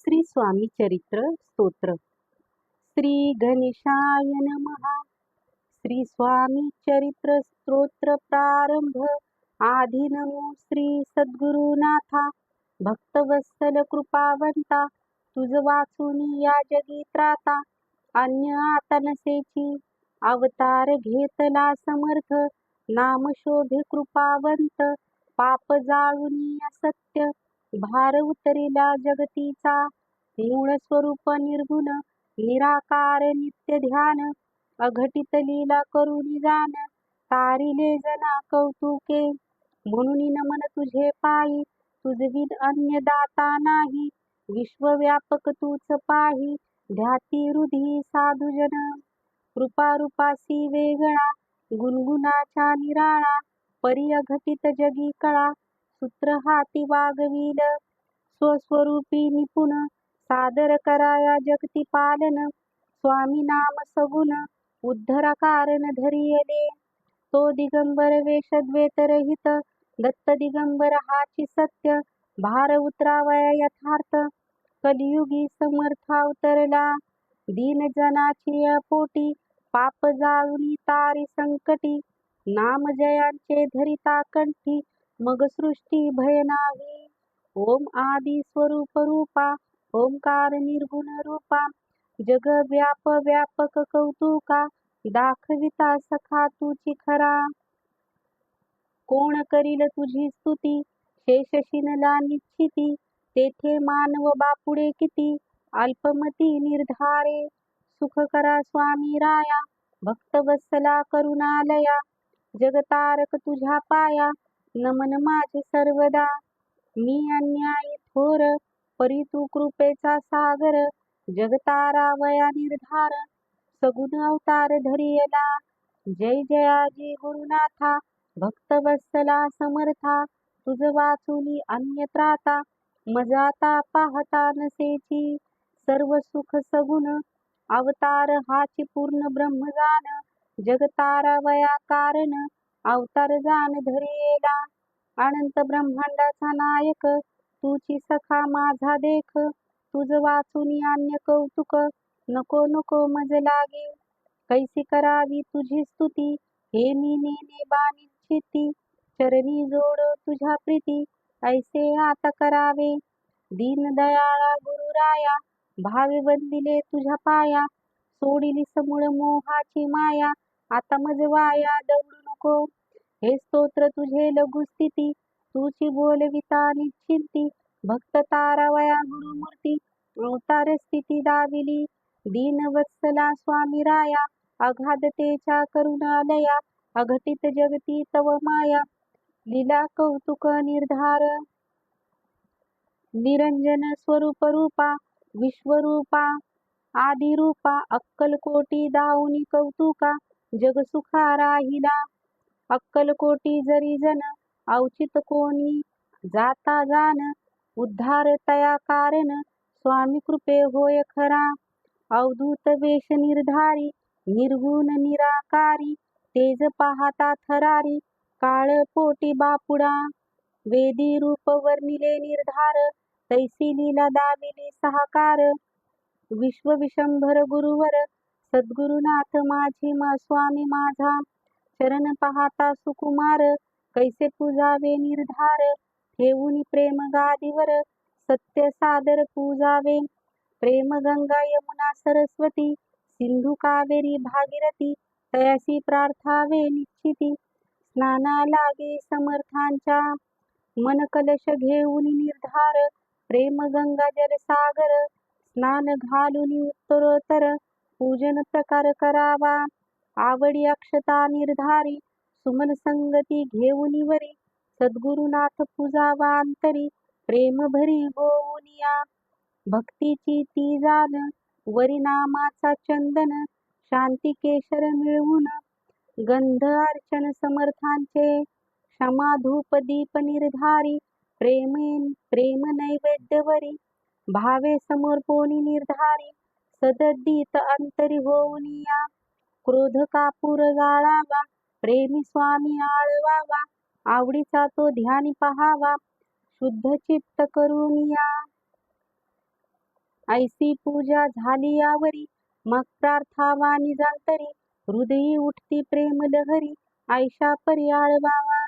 श्री स्वामी चरित्र स्तोत्र. श्री गणेशाय नमः. श्री स्वामी चरित्र स्तोत्र प्रारंभ. आधी नमो श्री सद्गुरुनाथा. भक्तवत्सल कृपावंता. तुझ वाचून या जगी त्राता अन्य आता नसेची अवतार घेतला समर्थ. नाम शोभे कृपावंत. पाप जाळून सत्य. भार उतरिला जगतीचा. मूळ स्वरूप निर्गुण निराकार नित्य ध्यान. अघटित लीला करून जाण तारिले जना कौतुके. म्हणून नमन तुझे पायी. तुझविद अन्य दाता नाही. विश्वव्यापक तूच पाही ध्याती हृदी साधुजन कृपा रूपासी वेगळा. गुणगुणाच्या निराळा. परी अघटित जगी कळा. सूत्र हाती वागविल स्वस्वरूपी निपुण सादर कराया जगती पालन. स्वामी नाम सगुण उद्धरा कारण धरियले. तो दिगंबर वेश द्वेतरहित दत्त दिगंबर हाची सत्य भार उतरावया यथार्थ. कलियुगी समर्था उतरला दीन जनाची पोटी पाप जाळून तारी संकटी. नाम जयांचे धरिता कंठी मग सृष्टी भय नाही ओम आदि स्वरूप रूपा ओंकार निर्गुण रूपा जग व्याप व्यापक कौतुका दाखविता सखा तुझी खरा. कोण करील तुझी स्तुती? शेषशिनला निश्चिती. तेथे मानव बापुडे किती? अल्पमती निर्धारे. सुख करा स्वामी राया भक्तवत्सला करुणालया. जगतारक तुझ्या पाया नमन माझे सर्वदा. मी अन्यायी थोर परी तू कृपेचा सागर. जगतारावया निर्धार. सगुण अवतार धरियला. जय जयाजी गुरुनाथा. भक्तवत्सला समर्था. तुझ वाचुनी अन्यत्राता मजाता पाहता नसेची. सर्व सुख सगुण. अवतार हाची पूर्ण ब्रह्मजान. जगतारावया कारण. अवतार जाण धरेला. अनंत ब्रह्मांडाचा नायक तुची सखा माझा देख. तुझ वाचून अन्य कौतुक नको नको मज लागे. कैसी करावी तुझी स्तुती हे मी नेने बाणिच्छिती चरणी जोड तुझ्या प्रीती ऐसे आता करावे. दीन दयाळा गुरुराया भावे बंदिले तुझ्या पाया. सोडिली समूळ मोहाची माया आता मज वाया दौडू नको. हे स्तोत्र तुझे लघुस्थिती तुझी बोलविता निश्चिंती भक्त तारावया गुरुमूर्ती अवतार स्थिती दाविली. दीन वत्सला स्वामी राया. अगाधतेच्या करुणालया अघटित जगती तव माया. लीला कौतुक निर्धार. निरंजन स्वरूप रूपा. विश्वरूपा आदिरूपा. अक्कलकोटी दाऊनी कौतुका. जगसुखा राहिला. अक्कलकोटी जरी जन औचित कोणी जाता जाण उद्धार तया कारण स्वामी कृपे होय खरा. अवधूत वेश निर्धारी निर्गुण निराकारी तेज पाहता थरारी काळ पोटी बापुडा. वेदी रूप वर्णिले निर्धार तैसी लीला दाविली सहाकार. विश्व विशंभर गुरुवर सद्गुरुनाथ माझी मा स्वामी माझा. चरण पाहता सुकुमार कैसे पूजावे निर्धार? ठेवून प्रेम गादीवर सत्य सादर पूजावे. प्रेम गंगा यमुना सरस्वती सिंधू कावेरी भागीरथी तयासी प्रार्थावे निश्चिती. स्नाना लागे समर्थांच्या मन कलश घेऊन निर्धार. प्रेम गंगा जलसागर स्नान घालून उत्तरोत्तर. पूजन प्रकार करावा. आवडी अक्षता निर्धारी सुमन संगती घेऊन वरी सद्गुरुनाथ पूजावा अंतरी प्रेम भरी गोवुनिया भक्तीची ती जाण वरी नामाचा चंदन शांती केशर मिळवून गंध अर्चन समर्थांचे क्षमा धूप दीप निर्धारी प्रेमेन प्रेम नैवेद्यवरी भावे समोर पोनी निर्धारी सददीत अंतरी होऊनिया क्रोध कापूर जाळावा प्रेमी स्वामी आळवावा आवडीचा तो ध्यानी पहावा शुद्ध चित्त करून या. ऐसी पूजा झाली यावरी मग प्रार्थावा निजांतरी हृदयी उठती प्रेम लहरी आयशा पर्याळवावा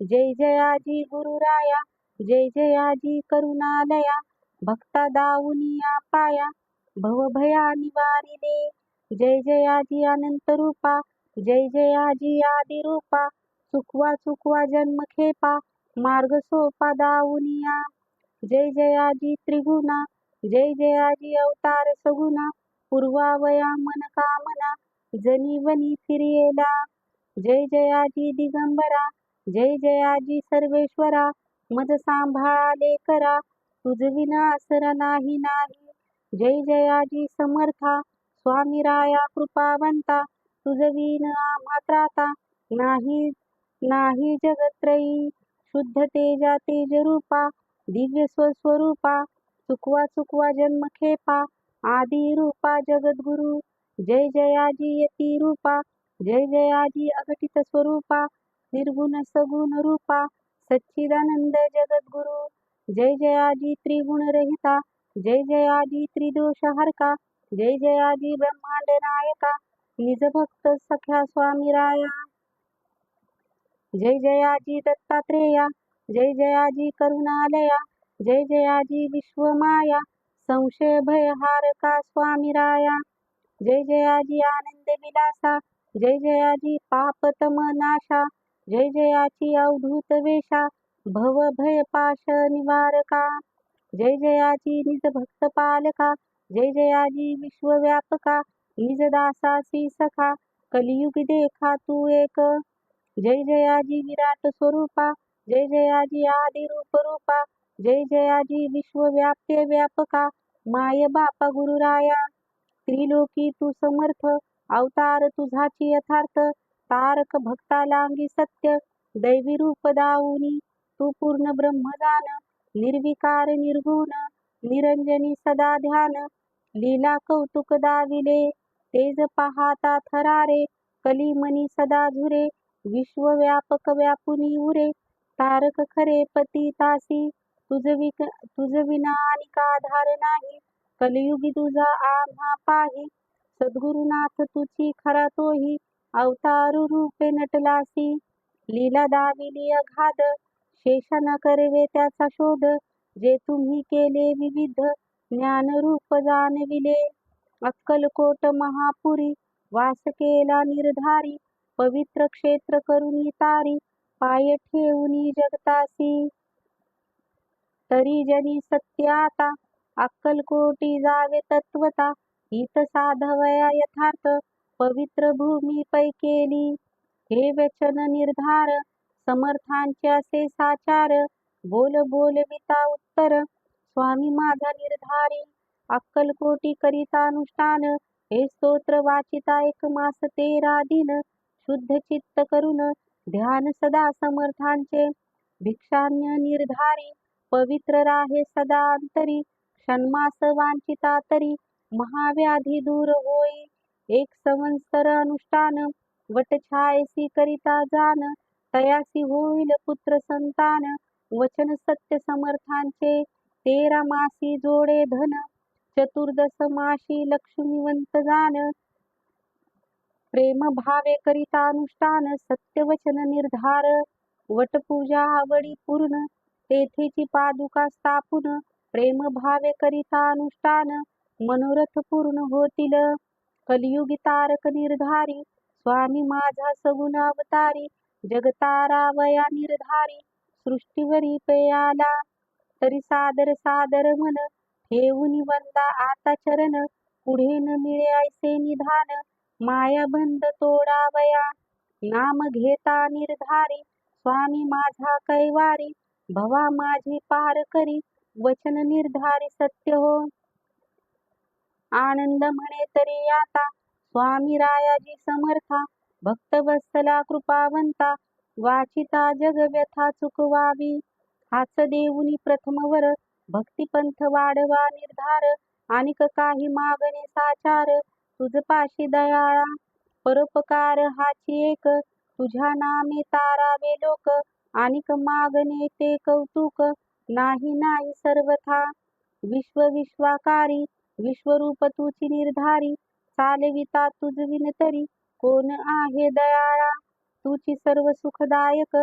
जय जयाजी गुरुराया जय जयाजी करुणालया भक्ता दाऊनिया पाया भवभया निवारिले. जय जयाजी अनंत रूपा जय जयाजी आदि रूपा चुकवा चुकवा जन्म खेपा मार्ग सोपा दाऊनिया जय जयाजी त्रिगुणा जय जयाजी अवतार सगुणा पूर्वावया मन कामना जनी वनी फिरियेला. जय जयाजी दिगंबरा जय जयाजी सर्वेश्वरा मज सांभाळे करा तुझ विना आसरा नाही. नाही जय जयाजी समर्था स्वामी राया कृपावंता तुझवीन मात्राता. आम्हा त्राता नाही नाही जगत्रयी शुद्ध तेजा तेज रूपा दिव्य स्वस्वरूपा चुकवा चुकवा जन्म खेपा आदि रूपा जगद्गुरु जय जयाजी यती रूपा जय जयाजी अघटित स्वरूपा निर्गुण सगुण रूपा सच्चिदानंद जगद्गुरु जय जयाजी त्रिगुण रहिता जय जयाजी त्रिदोष हरका जय जयाजी ब्रह्मांड नायका निज भक्त सख्या स्वामी राया. जय जयाजी दत्तात्रेया जय जयाजी करुणालया जय जयाजी विश्वमाया संशय भयहारका स्वामी राया. जय जयाजी आनंद विलासा जय जयाजी पापतम नाशा जय जयाची अवधूत वेशा भव भय पाश निवारका. जय जयाजी निज भक्त पालका जय जयाजी विश्वव्यापका निज दासासी सखा कलियुग देखा तू एक. जय जयाजी विराट स्वरूपा जय जयाजी आदि रूप रूपा जय जयाजी विश्वव्याप्य व्यापका माय बापा गुरुराया त्रिलोकी तू समर्थ अवतार तुझाची यथार्थ तारक भक्ता लांगी सत्य दैवी रूप दाऊनी तू पूर्ण ब्रह्मदान निर्विकार निर्गुण. निरंजनी सदा ध्यान लीला कौतुक दाविले तेज पाहाता थरारे कलीमनी सदा झुरे विश्वव्यापक व्यापुनी उरे तारक खरे पती तासी तुझ विक तुझ विना आणि आधार नाही कलियुगी तुझा आम्हा पाही सद्गुरुनाथ तुझी खरा तोही अवतार रूपे नटलासी लीला दाविली अघाद शेष न करवे त्याचा शोध जे तुम्ही केले विविध ज्ञानरूप जाणविले. अक्कलकोट महापुरी वास केला निर्धारी पवित्र क्षेत्र करुणी तारी पाय ठेवणी जगतासी. तरी जनी सत्याता अक्कलकोटी जावे तत्वता हित साधवया यथार्थ पवित्र भूमी पैकेली हे वचन निर्धार समर्थांचे असे साचार बोल बोल विता उत्तर. स्वामी माझा निर्धारी. अक्कलकोटी करिता अनुष्ठान. हे स्तोत्र वाचिता एक मास तेरा दिन. शुद्ध चित्त करून ध्यान सदा समर्थांचे. भिक्षान्य निर्धारी. पवित्र राहे सदा अंतरी. क्षणमास वांचिता तरी. महाव्याधी दूर होई. एक संवत्सर अनुष्ठान. वटछायसी करिता जान. तयासी होईल पुत्र संतान. वचन सत्य समर्थांचे तेरा मासी जोडे धन चतुर्दश माशी लक्ष्मीवंत जान. प्रेम भावे करिता अनुष्ठान सत्यवचन निर्धार. वटपूजा आवडी पूर्ण तेथेची पादुका स्थापून प्रेम भावे करिता अनुष्ठान मनोरथ पूर्ण होतील. कलियुगी तारक निर्धारी स्वामी माझा सगुण अवतारी जगतारावया निर्धारी. सृष्टीवरी पेयाला तरी सादर सादर मन ठेवून वंदा आता चरण पुढे न मिळे ऐसे निधान माया बंद तोडावया. नाम घेता निर्धारी स्वामी माझा कैवारी भवा माझी पार करी वचन निर्धारी सत्य हो. आनंद म्हणे तरी आता स्वामी रायाजी समर्था भक्त बसला कृपावंता वाचिता जग व्यथा चुकवावी. हाच देऊनी प्रथमवर भक्तिपंथ वाढवा निर्धार. आणिक काही मागणे साचार. तुझ पाशी दयाळा. परोपकार हाची एक. तुझ्या नामे तारावे लोक. आणिक मागणे ते कौतुक. नाही नाही सर्वथा. विश्व विश्वाकारी. विश्वरूप तुची निर्धारी. चालविता तुझ विनतरी. कोण आहे दयाळा? तुची सर्व सुखदायक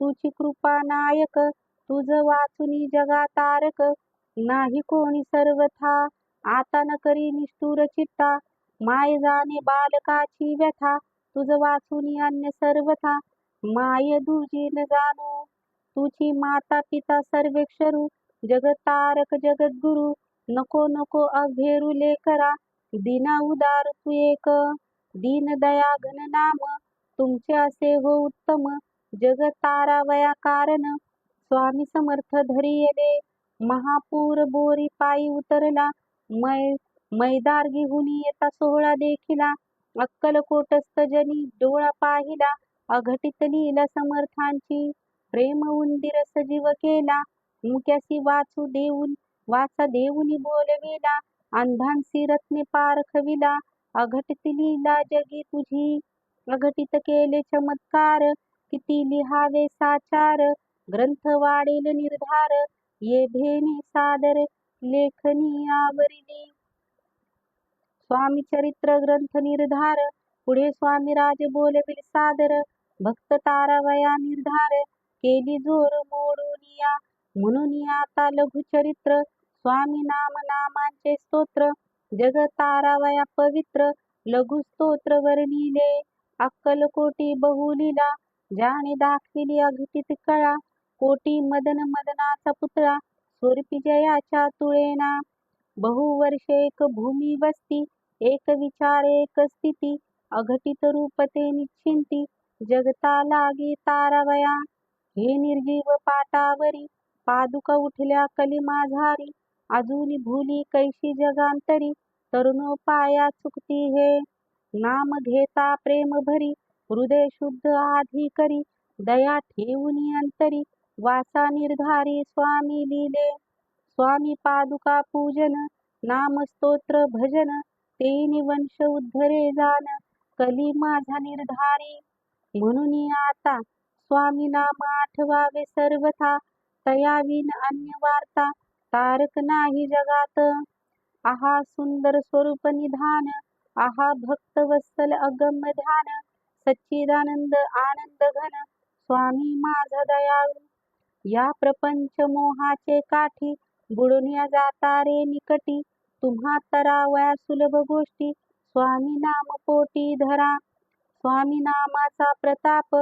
तुची कृपा नायक तुझ वाचुनी जगा तारक. नाही कोणी सर्वथा आता न करी निष्ठुर चित्ता. माय जाणे बालकाची व्यथा तुझ वाचुनी अन्य सर्वथा. माय दुजी न जाणो तुझी माता पिता सर्वेक्षरू जगतारक जगद्गुरु नको नको अभेरू लेकरा दिना उदार तू एक दीन दया घन नाम. तुमचे असे हो उत्तम जग तारावया कारण. स्वामी समर्थ धरियले महापूर बोरी पायी उतरला मै मैदार घेऊन येता सोहळा देखिला अक्कलकोटस्थ जनी डोळा पाहिला अघटित लीला समर्थांची प्रेम उंदीर सजीव केला मुक्यासी वाचू देऊन वाचा देऊनी बोलविला अंधांसी रत्ने पारखविला अघटित लीला जगी तुझी अघटित केले चमत्कार किती लिहावे साचार ग्रंथ वाढेल निर्धार ये भेने सादर लेखनी आवरिली. स्वामी चरित्र ग्रंथ निर्धार पुढे स्वामी राज बोलविल सादर भक्त तारावया निर्धार केली जोर मोडूनिया म्हणून आता लघुचरित्र स्वामी नाम नामांचे स्तोत्र जग तारावया पवित्र लघु स्तोत्र वर्णिले अक्कलकोटी बहुलीला ज्याने दाखविली अघटित कळा. कोटी मदन मदनाचा पुतळा स्वरूपी जयाच्या तुळेना. बहुवर्षे एक भूमी वस्ती एक विचार एक स्थिती. अघटित रूपते निश्चिंती जगता लागे तारावया. हे निर्जीव पाटावरी पादुका उठल्या कली माझारी. अजून भूली कैशी जगांतरी तरुणोपाया चुकती हे. नाम घेता प्रेम भरी हृदय शुद्ध आधी करी दया ठेवूनी अंतरी वासा निर्धारी स्वामी लिले. स्वामी पादुका पूजन नाम स्तोत्र भजन तेनी वंश उद्धरे जान कली माझा निर्धारी. म्हणून आता स्वामी नाम आठवावे सर्वथा तयाविन अन्य वार्ता तारक नाही जगात. आहा सुंदर स्वरूप निधान आहा भक्त वत्सल अगम्य ध्यान सच्चिदानंद आनंद घन स्वामी माझा दयाळू. या प्रपंच मोहाचे काठी बुडून जाता रे निकटी. तुम्हा तरावया सुलभ गोष्टी स्वामी नाम पोटी धरा. स्वामी नामाचा प्रताप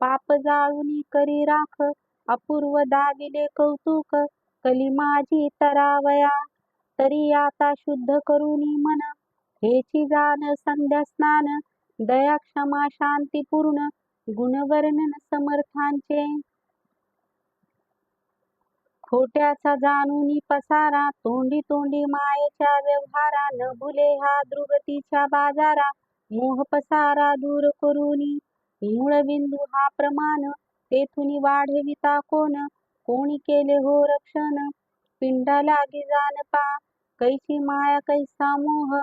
पाप जाळून करी राख. अपूर्व दाविले कौतुक कली माझी तरावया. तरी आता शुद्ध करुनी मन हेची जाण संध्या स्नान दया क्षमा शांती पूर्ण गुणवर्णन समर्थांचे. खोट्याचा जाणूनी पसारा तोंडी तोंडी मायेच्या व्यवहारा न भुले हा दुर्गतीच्या बाजारा. मोह पसारा दूर करूनी मूळबिंदू हा प्रमाण तेथून वाढविता कोण? कोणी केले हो रक्षण? पिंडा लागी जाण पा कैसी माया कैसा मोह?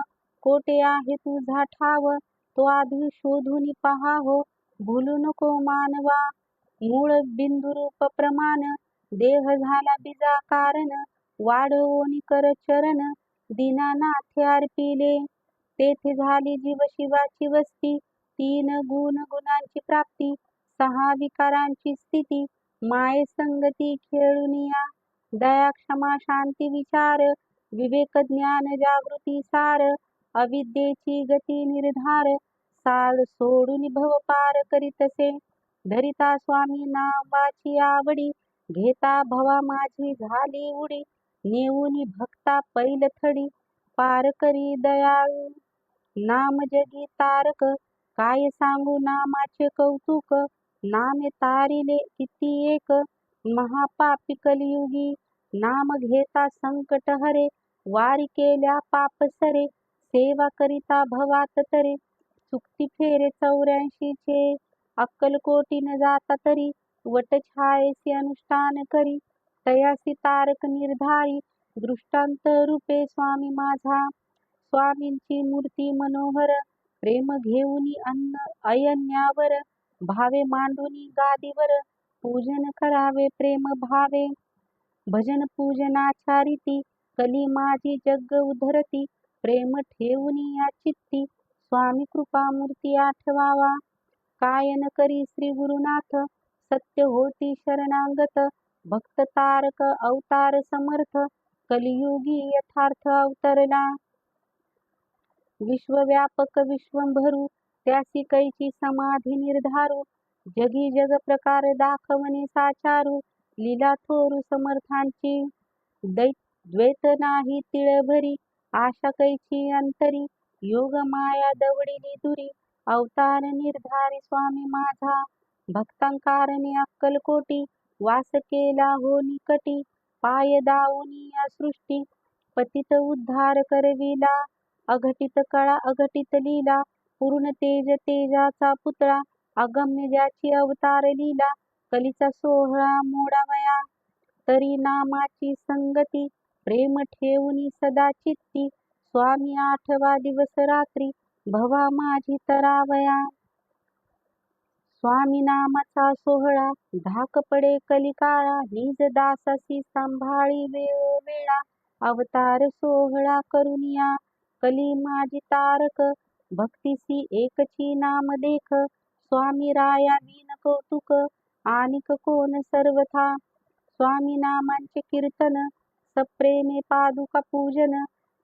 कोठे आहे तुझा ठाव तो आधी शोधून पहा हो भूलू नको मानवा. मूळ बिंदुरूप प्रमाण देह झाला बिजा कारण वाढवोनी कर चरण दिनानाथे अर्पिले. तेथे झाली जीव शिवाची वस्ती तीन गुण गुणांची प्राप्ती सहा विकारांची स्थिती माये संगती खेळुनिया दया क्षमा शांती विचार विवेक ज्ञान जागृती सार अविद्येची गती निर्धार साल सोडून भव पार करीतसे धरिता स्वामी नावाची आवडी घेता भवा माझी झाली उडी. नेऊनी भक्ता पैल थडी पार करी दयाळू. नाम जगी तारक काय सांगू नामाचे कौतुक? नामे तारिले किती एक? महापापी कलियुगी नाम घेता संकट हरे. वारी केल्या पाप सरे. सेवा करिता भवात तरी. चुकती फेरे चौऱ्याऐंशीचे अक्कलकोटीन जाता तरी. वट छायेसी अनुष्ठान करी. तयासी तारक निर्धारी. दृष्टांत रूपे स्वामी माझा. स्वामींची मूर्ती मनोहर. प्रेम घेऊनी अन्न अयन्यावर. भावे मांडूनी गादीवर. पूजन करावे प्रेम भावे. भजन पूजनाचारिती. कली माझी जग उधरती. प्रेम ठेवून या चित्ती. स्वामी कृपामूर्ती आठवावा. कायन करी श्री गुरुनाथ? सत्य होती शरणांगत. भक्त तारक अवतार समर्थ. कलियुगी यथार्थ अवतरला. विश्वव्यापक विश्वंभरू त्यासी कैची समाधी निर्धारू. जगी जग प्रकार दाखवणे साचारू. लीला थोरू समर्थांची. दैत द्वैत नाही तिळभरी. आशा कैची अंतरी योग माया दवडिली दुरी अवतार निर्धारी स्वामी माझा भक्तांकारणी अक्कलकोटी वास केला हो निकटी पाय दावुनी या सृष्टी पतित उद्धार करविला अघटित कळा अघटित लीला पूर्ण तेज तेजाचा पुतळा अगम्य ज्याची अवतार लीला कलीचा सोहळा मोडावया तरी नामाची संगती प्रेम ठेवूनी सदा चित्ती. स्वामी आठवा दिवस रात्री भवा माझी तरावया. स्वामी नामाचा सोहळा धाक पडे कलिकाळा निज दासासी सांभाळी वेळोवेळा अवतार सोहळा करुनिया कली माझी तारक. भक्तीसी एकची नाम देख स्वामी राया विन कौतुक. आनिक कोण सर्वथा? स्वामी नामांचे कीर्तन सप्रेमे पादुका पूजन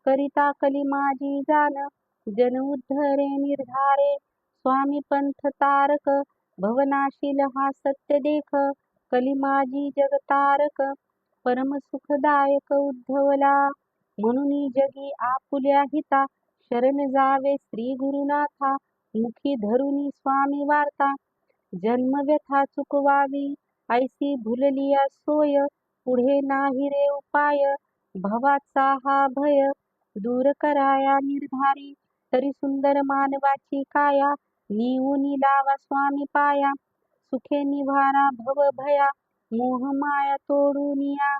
करिता कली माझी जान जन उद्धरे निर्धारे स्वामी पंथ तारक भवनाशील हा सत्य देख कली माझी जगतारक परम सुखदायक उद्धवला म्हणून जगी आपुल्या हिता शरण जावे श्री गुरुनाथा मुखी धरुनी स्वामी वार्ता जन्म व्यथा चुकवावी ऐसी भुललिया सोय पुढे नाही रे उपाय. भवाचा हा भय. दूर कराया निर्धारी. तरी सुंदर मानवाची काया. निऊनी लावा स्वामी पाया. सुखे निवारा भव भया. मोह माया तोडूनिया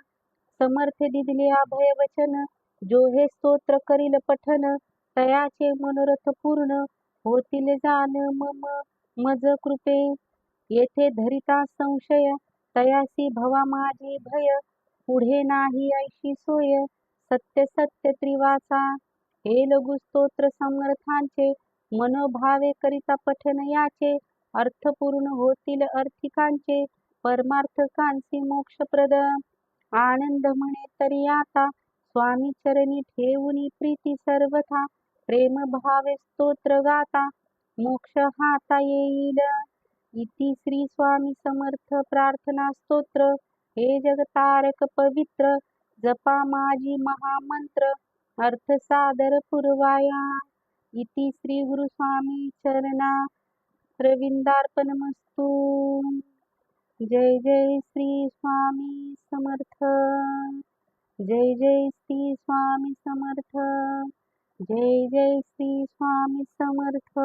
समर्थ दिदले अभय वचन. जो हे स्तोत्र करील पठन. तयाचे मनोरथ पूर्ण. होतील जाण मम मज कृपे. येथे धरिता संशय. तयासी भवा माझे भय पुढे नाही ऐशी सोय. सत्य सत्य त्रिवाचा हे लघुस्तोत्र समर्थांचे मनोभावे करिता पठन याचे अर्थपूर्ण होतील अर्थिकांचे परमार्थकांची मोक्षप्रद. आनंद म्हणे तरी आता स्वामी चरणी ठेवूनी प्रीती सर्वथा प्रेम भावे स्तोत्र गाता मोक्ष हाता येईल. इति श्री स्वामी समर्थ प्रार्थना स्तोत्र। हे जगतारक पवित्र जपा माझी महामंत्र अर्थ सादर पुरवाया। इति श्री गुरु स्वामी चरणा रविंदार्पणमस्तू। जय जय श्री स्वामी समर्थ। जय जय श्री स्वामी समर्थ। जय जय श्री स्वामी समर्थ।